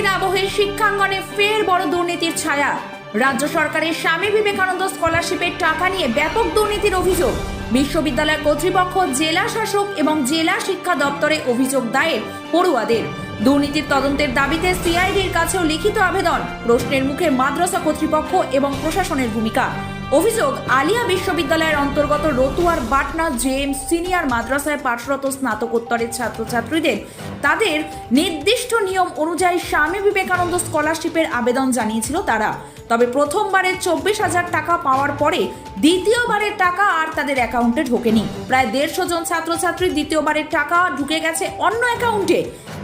ছুটির আবহে শিক্ষাঙ্গনে ফের বড় দুর্নীতির ছায়া। রাজ্য সরকারের স্বামী বিবেকানন্দ স্কলারশিপের টাকা নিয়ে ব্যাপক দুর্নীতির অভিযোগ। বিশ্ববিদ্যালয় কর্তৃপক্ষ, জেলা শাসক এবং জেলা শিক্ষা দপ্তরে অভিযোগ দায়ের পড়ুয়াদের। দুর্নীতির তদন্তের দাবিতে সিআইডির কাছেও লিখিত আবেদন। প্রশ্নের মুখে মাদ্রাসা কর্তৃপক্ষ এবং প্রশাসনের ভূমিকা। অভিযোগ, আলিয়া বিশ্ববিদ্যালয়ের অন্তর্গত রতুয়ার বাটনা জেএম সিনিয়র মাদ্রাসায় পাঠরত স্নাতকোত্তরের ছাত্রছাত্রীদের। তাদের নির্দিষ্ট নিয়ম অনুযায়ী স্বামী বিবেকানন্দ স্কলারশিপের আবেদন জানিয়েছিল তারা। তবে প্রথমবারের চব্বিশ হাজার টাকা পাওয়ার পরে দ্বিতীয়বারের টাকা আর তাদের অ্যাকাউন্টে ঢোকেনি। প্রায় দেড়শো জন ছাত্রছাত্রী দ্বিতীয়বারের টাকা ঢুকে গেছে অন্য অ্যাকাউন্টে।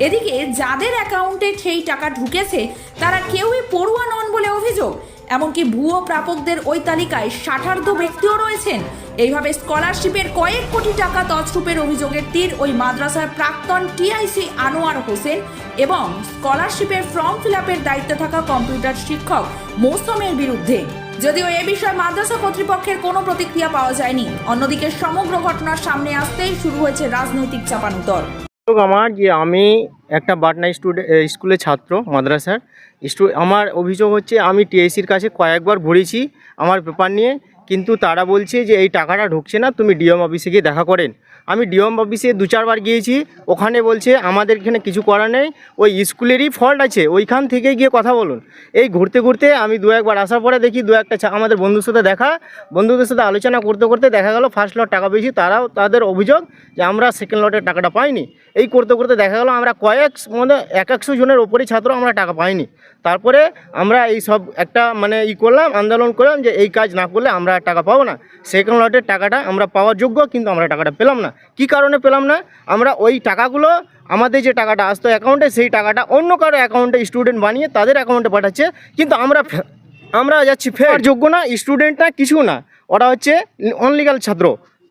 এদিকে যাদের অ্যাকাউন্টে সেই টাকা ঢুকেছে, তারা কেউই পড়ুয়া নন বলে অভিযোগ। এমনকি ভুয়ো প্রাপকদের ওই তালিকায় ষাটার্ধ ব্যক্তিও রয়েছেন। এইভাবে স্কলারশিপের কয়েক কোটি টাকা তছরূপের অভিযোগের তীর ওই মাদ্রাসার প্রাক্তন টিআইসি আনোয়ার হোসেন এবং স্কলারশিপের ফর্ম ফিল আপের দায়িত্বে থাকা কম্পিউটার শিক্ষক মৌসুমের বিরুদ্ধে। যদিও এ বিষয়ে মাদ্রাসা কর্তৃপক্ষের কোনো প্রতিক্রিয়া পাওয়া যায়নি। অন্যদিকে সমগ্র ঘটনার সামনে আসতেই শুরু হয়েছে রাজনৈতিক চাপানুতর। আমার যে আমি একটা বাটনা স্টুডেন্ট স্কুলের ছাত্র, মাদ্রাসার। স্টু, আমার অভিযোগ হচ্ছে আমি টিএসির কাছে কয়েকবার ঘুরেছি আমার পেপার নিয়ে, কিন্তু তারা বলছে যে এই টাকাটা ঢুকছে না, তুমি ডিএম অফিসে গিয়ে দেখা করেন। আমি ডিএম অফিসে দু চারবার গিয়েছি, ওখানে বলছে আমাদের এখানে কিছু করা নেই, ওই স্কুলেরই ফল্ট আছে, ওইখান থেকে গিয়ে কথা বলুন। এই ঘুরতে ঘুরতে আমি দু একবার আসার পরে দেখি দু একটা আমাদের বন্ধুর সাথে দেখা, বন্ধুদের সাথে আলোচনা করতে করতে দেখা গেল ফার্স্ট লট টাকা পেয়েছি, তারাও তাদের অভিযোগ যে আমরা সেকেন্ড লটের টাকাটা পাইনি। এই করতে করতে দেখা গেলো আমরা কয়েক মানে এক একশো জনের ওপরই ছাত্র আমরা টাকা পাইনি। তারপরে আমরা এই সব একটা মানে ই করলাম, আন্দোলন করলাম যে এই কাজ না করলে আমরা টাকা পাবো না। সেকেন্ড লটের টাকাটা আমরা পাওয়ার যোগ্য কিন্তু আমরা টাকাটা পেলাম না। কি কারণে পেলাম না? আমরা ওই টাকাগুলো আমাদের যে টাকাটা আসতো অ্যাকাউন্টে সেই টাকাটা অন্য কারও অ্যাকাউন্টে স্টুডেন্ট বানিয়ে তাদের অ্যাকাউন্টে পাঠাচ্ছে, কিন্তু আমরা আমরা যাচ্ছি ফের যোগ্য না স্টুডেন্ট না, কিছু না। ওরা হচ্ছে অনলিগাল ছাত্র।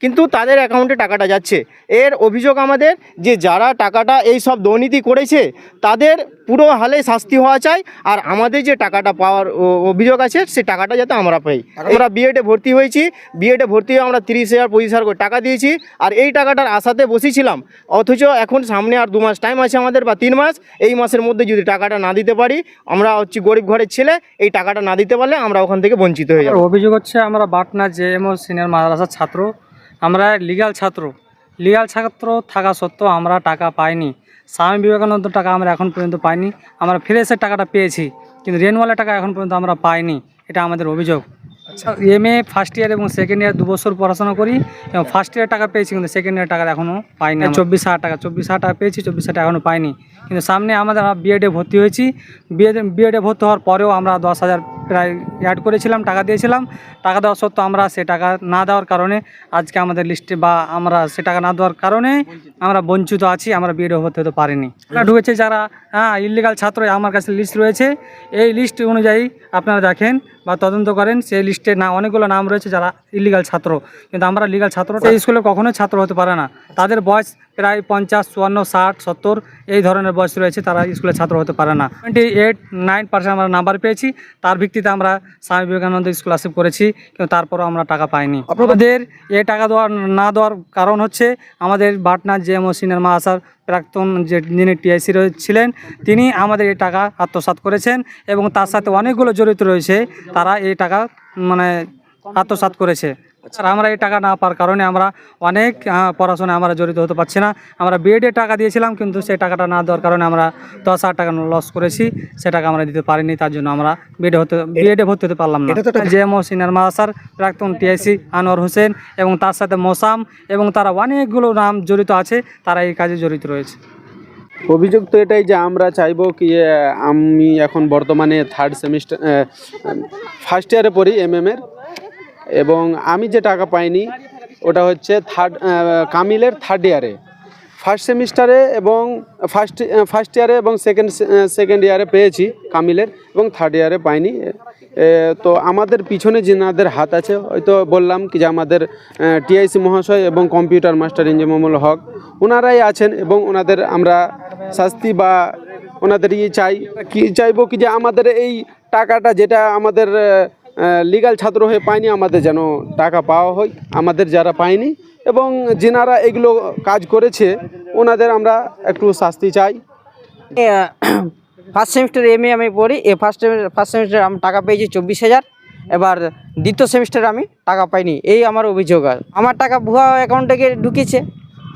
কিন্তু তাদের অ্যাকাউন্টে টাকাটা যাচ্ছে। এর অভিযোগ আমাদের যে যারা টাকাটা এই সব দুর্নীতি করেছে তাদের পুরো হালে শাস্তি হওয়া চাই আর আমাদের যে টাকাটা পাওয়ার অভিযোগ আছে সে টাকাটা যাতে আমরা পাই। আমরা বিএডে ভর্তি হয়েছি বিএডে ভর্তি হয়ে আমরা তিরিশ হাজার পঁচিশ হাজার করে টাকা দিয়েছি আর এই টাকাটার আশাতে বসেছিলাম। অথচ এখন সামনে আর দু মাস টাইম আছে আমাদের বা তিন মাস এই মাসের মধ্যে যদি টাকাটা না দিতে পারি আমরা হচ্ছে গরিব ঘরের ছেলে এই টাকাটা না দিতে পারলে আমরা ওখান থেকে বঞ্চিত হয়ে যাব। অভিযোগ হচ্ছে আমরা বাটনা জে জেএমও সিনিয়র মাদ্রাসার ছাত্র আমরা লিগাল ছাত্র। লিগাল ছাত্র থাকা সত্ত্বেও আমরা টাকা পাইনি। স্বামী বিবেকানন্দ টাকা আমরা এখন পর্যন্ত পাইনি। আমরা ফ্রেশের টাকাটা পেয়েছি, কিন্তু রেনওয়ালা টাকা এখন পর্যন্ত আমরা পাইনি। এটা আমাদের অভিযোগ। এম এ ফার্স্ট ইয়ার এবং সেকেন্ড ইয়ার দু বছর পড়াশোনা করি। এবং ফার্স্ট ইয়ার টাকা পেয়েছি কিন্তু সেকেন্ড ইয়ার টাকা এখনও পাইনি চব্বিশ হাজার টাকা চব্বিশ হাজার টাকা পেয়েছি চব্বিশ হাজার টাকা এখনও পাইনি। কিন্তু সামনে আমাদের বিএডে ভর্তি হয়েছি। বিএডে বিএডে ভর্তি হওয়ার পরেও আমরা দশ হাজার প্রায় অ্যাড করেছিলাম টাকা দিয়েছিলাম। টাকা দেওয়া সত্ত্বেও আমরা সে টাকা না দেওয়ার কারণে আজকে আমাদের লিস্টে বা আমরা সে টাকা না দেওয়ার কারণে আমরা বঞ্চিত আছি আমরা বিএডে ভর্তি হতে পারিনি। ঢুকেছে যারা হ্যাঁ ইলিগাল ছাত্র আমার কাছে লিস্ট রয়েছে। এই লিস্ট অনুযায়ী আপনারা দেখেন বা তদন্ত করেন সেই লিস্টে না অনেকগুলো নাম রয়েছে যারা ইলিগাল ছাত্র। কিন্তু আমরা লিগাল ছাত্র এই স্কুলে কখনোই ছাত্র হতে পারে না। তাদের বয়স প্রায় পঞ্চাশ চুয়ান্ন ষাট সত্তর এই ধরনের বয়স রয়েছে তারা স্কুলে ছাত্র হতে পারে না। টোয়েন্টি এইট নাইন পার্সেন্ট আমরা নাম্বার পেয়েছি। তার ভিত্তিতে আমরা স্বামী বিবেকানন্দ স্কলারশিপ করেছি কিন্তু তারপরও আমরা টাকা পাইনি। আমাদের এ টাকা দেওয়ার না দেওয়ার কারণ হচ্ছে আমাদের বাটনা জেএমও সিনেমা মাহাসার প্রাক্তন যে যিনি টিআইসি ছিলেন, তিনি আমাদের এই টাকা আত্মসাত করেছেন এবং তার সাথে অনেকগুলো জড়িত রয়েছে, তারা এই টাকা মানে আত্মসাত করেছে। আর আমরা এই টাকা না পাওয়ার কারণে আমরা অনেক পড়াশোনায় আমরা জড়িত হতে পারছি না। আমরা বিএডে টাকা দিয়েছিলাম কিন্তু সেই টাকাটা না দেওয়ার কারণে আমরা দশ হাজার টাকা লস করেছি। সে টাকা আমরা দিতে পারিনি তার জন্য আমরা বিএডে হতে বিএডে ভর্তি হতে পারলাম না। জেএমও সিনিয়র মাসার প্রাক্তন T I C Anwar Hossain এবং তার সাথে মোসাম এবং তারা অনেকগুলো নাম জড়িত আছে তারা এই কাজে জড়িত রয়েছে। অভিযোগ তো এটাই যে আমরা চাইব কি আমি এখন বর্তমানে থার্ড সেমিস্টার ফার্স্ট ইয়ারে পড়ি এম এর এবং আমি যে টাকা পাইনি, ওটা হচ্ছে থার্ড কামিলের থার্ড ইয়ারে ফার্স্ট সেমিস্টারে এবং ফার্স্ট ফার্স্ট ইয়ারে এবং সেকেন্ড সেকেন্ড ইয়ারে পেয়েছি কামিলের এবং থার্ড ইয়ারে পাইনি। তো আমাদের পিছনে যেনাদের হাত আছে, হয়তো বললাম কি যে আমাদের টিআইসি মহাশয় এবং কম্পিউটার মাস্টার ইঞ্জিমামুল হক, ওনারাই আছেন এবং ওনাদের আমরা শাস্তি বা ওনাদের ইয়ে চাই। কি চাইব কি যে আমাদের এই টাকাটা যেটা আমাদের লিগাল ছাত্র হয়ে পায়নি, আমাদের যেন টাকা পাওয়া হয়, আমাদের যারা পায়নি এবং যেনারা এগুলো কাজ করেছে, ওনাদের আমরা একটু শাস্তি চাই। ফার্স্ট সেমিস্টার এম এ আমি পড়ি, এ ফার্স্ট ফার্স্ট সেমিস্টার আমি টাকা পেয়েছি চব্বিশ হাজার, এবার দ্বিতীয় সেমিস্টারে আমি টাকা পাইনি, এই আমার অভিযোগ আর। আমার টাকা ভুয়া অ্যাকাউন্টে গিয়ে ঢুকেছে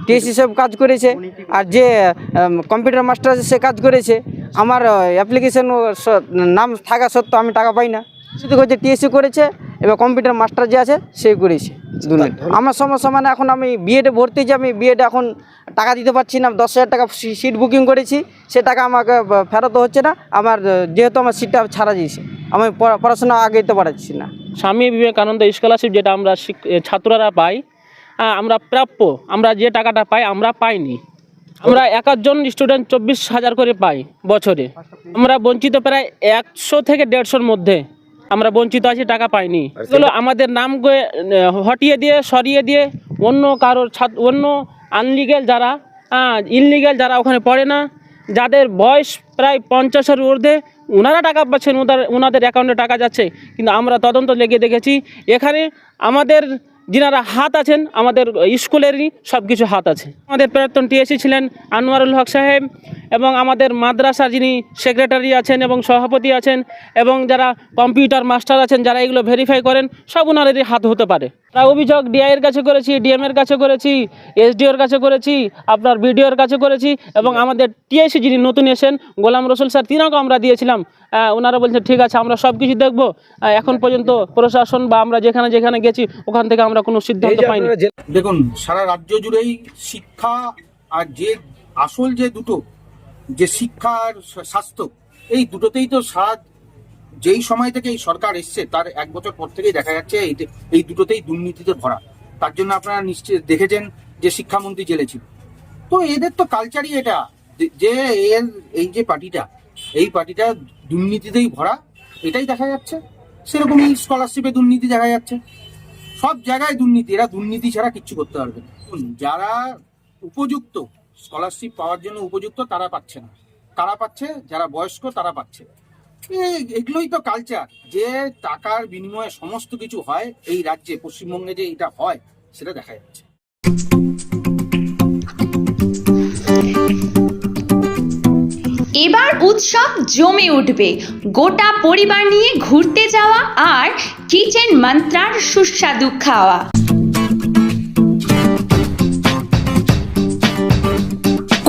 টিএসি সব কাজ করেছে, আর যে কম্পিউটার মাস্টার আছে সে কাজ করেছে, আমার অ্যাপ্লিকেশন নাম থাকা সত্ত্বেও আমি টাকা পাই না। শুধু হচ্ছে টিএসসি করেছে এবার কম্পিউটার মাস্টার যে আছে সে করেছে। আমার সমস্যা মানে এখন আমি বিএডে ভর্তি যে আমি বিএডে এখন টাকা দিতে পারছি না দশ হাজার টাকা সিট বুকিং করেছি সে টাকা আমাকে ফেরত হচ্ছে না। আমার যেহেতু আমার সিটটা ছাড়া দিয়েছে আমি পড়া- পড়াশোনা আগাইতে পারছি না। স্বামী বিবেকানন্দ স্কলারশিপ যেটা আমরা ছাত্ররা পাই আমরা প্রাপ্য আমরা যে টাকাটা পাই আমরা পাইনি। আমরা এক একজন স্টুডেন্ট চব্বিশ হাজার করে পাই বছরে। আমরা বঞ্চিত প্রায় একশো থেকে দেড়শোর মধ্যে। আমরা বঞ্চিত আছি টাকা পাইনি। এগুলো আমাদের নাম গয়ে, হটিয়ে দিয়ে সরিয়ে দিয়ে অন্য কারোর ছাত্র অন্য আনলিগেল যারা ইনলিগেল যারা ওখানে পড়ে না যাদের বয়স প্রায় পঞ্চাশের ঊর্ধ্বে ওনারা টাকা পাচ্ছেন ওনাদের ওনাদের অ্যাকাউন্টে টাকা যাচ্ছে। কিন্তু আমরা তদন্ত লেগে দেখেছি এখানে আমাদের যিনারা হাত আছেন, আমাদের স্কুলেরই সব কিছু হাত আছে। আমাদের প্রাক্তন টিএসি ছিলেন আনোয়ারুল হক সাহেব এবং আমাদের মাদ্রাসা যিনি সেক্রেটারি আছেন এবং সভাপতি আছেন এবং যারা কম্পিউটার মাস্টার আছেন, যারা এগুলো ভেরিফাই করেন, সব ওনারেরই হাত হতে পারে। অভিযোগ ডিআই এর কাছে করেছি ডিএম এর কাছে করেছি এসডিওর কাছে করেছি আপনার বিডিওর কাছে করেছি এবং আমাদের টিএসি যিনি নতুন এসেন গোলাম রসুল স্যার তিনাকেও আমরা দিয়েছিলাম। ওনারা বলছেন ঠিক আছে আমরা সব কিছু দেখব এখন পর্যন্ত প্রশাসন বা আমরা যেখানে যেখানে গেছি ওখান থেকে আমরা কোনো সিদ্ধান্ত পাইনি। দেখুন সারা রাজ্য জুড়েই শিক্ষা আর যে আসল যে দুটো যে শিক্ষা আর স্বাস্থ্য এই দুটোতেই তো সারা যেই সময় থেকে এই সরকার এসছে, তার এক বছর পর থেকেই দেখা যাচ্ছে এই দুটোতেই দুর্নীতিতে ভরা। তার জন্য আপনারা নিশ্চয় দেখেছেন যে শিক্ষামন্ত্রী জেলে ছিল। তো এদের তো কালচারই এটা। যে- এর, এই যে পার্টিটা, এই পার্টিটা দুর্নীতিতেই ভরা, এটাই দেখা যাচ্ছে। সেরকমই স্কলারশিপে দুর্নীতি দেখা যাচ্ছে। সব জায়গায় দুর্নীতি, এরা দুর্নীতি ছাড়া কিচ্ছু করতে পারবে না। যারা উপযুক্ত স্কলারশিপ পাওয়ার জন্য উপযুক্ত, তারা পাচ্ছে না। কারা পাচ্ছে, যারা বয়স্ক, তারা পাচ্ছে। এগুলোই তো কালচার যে টাকার বিনিময়ে সমস্ত কিছু হয়, এই রাজ্যে, পশ্চিমবঙ্গে যে এটা হয়, সেটা দেখা যাচ্ছে। এবার উৎসব জমে উঠবে। গোটা পরিবার নিয়ে ঘুরতে যাওয়া আর কিচেন মন্ত্রার সুস্বাদু খাওয়া।